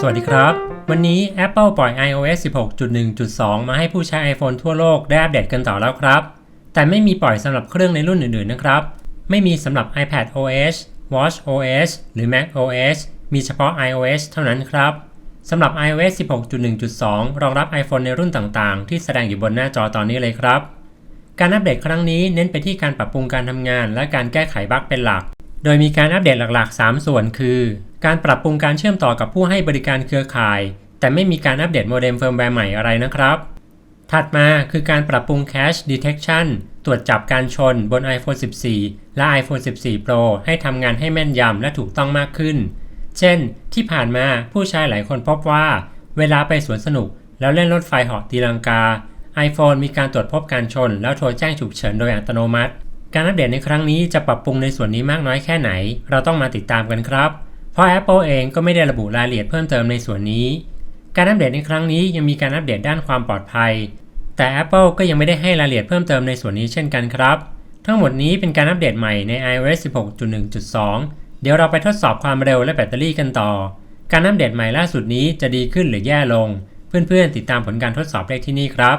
สวัสดีครับ วันนี้ Apple ปล่อย iOS 16.1.2 มาให้ผู้ใช้ iPhone ทั่วโลกได้อัปเดตกันต่อแล้วครับ แต่ไม่มีปล่อยสำหรับเครื่องในรุ่นอื่นๆนะครับ ไม่มีสำหรับ iPad OS Watch OS หรือ Mac OS มีเฉพาะ iOS เท่านั้นครับสำหรับ iOS 16.1.2 รองรับ iPhone ในรุ่นต่างๆ ที่แสดงอยู่บนหน้าจอตอนนี้เลยครับ การอัปเดตครั้งนี้เน้นไปที่การปรับปรุงการทำงาน และการแก้ไขบั๊กเป็นหลัก โดยมีการอัปเดตหลักๆ 3 ส่วนคือ การปรับปรุงการเชื่อมต่อกับผู้ให้บริการเครือข่าย แต่ไม่มีการอัปเดตโมเด็มเฟิร์มแวร์ใหม่อะไรนะครับ ถัดมาคือการปรับปรุง Cache Detection ตรวจจับการชนบน iPhone 14 และ iPhone 14 Pro ให้ทำงานให้แม่นยำและถูกต้องมากขึ้น เช่น ที่ผ่านมาผู้ใช้หลายคนพบว่า เวลาไปสวนสนุก แล้วเล่นรถไฟเหาะตีลังกา iPhone มีการตรวจพบการชน แล้วโทรแจ้งฉุกเฉินโดยอัตโนมัติ การอัปเดตในครั้งนี้จะปรับปรุงในส่วนนี้มากน้อยแค่ไหน เราต้องมาติดตามกันครับ เพราะ Apple เองก็ไม่ได้ระบุรายละเอียดเพิ่มเติมในส่วนนี้ การอัปเดตในครั้งนี้ยังมีการอัปเดตด้านความปลอดภัย แต่ Apple ก็ยังไม่ได้ให้รายละเอียดเพิ่มเติมในส่วนนี้เช่นกันครับ ทั้งหมดนี้เป็นการอัปเดตใหม่ใน iOS 16.1.2 เดี๋ยวเราไปทดสอบความเร็วและแบตเตอรี่กันต่อ การอัปเดตใหม่ล่าสุดนี้จะดีขึ้นหรือแย่ลง เพื่อนๆติดตามผลการทดสอบได้ที่นี่ครับ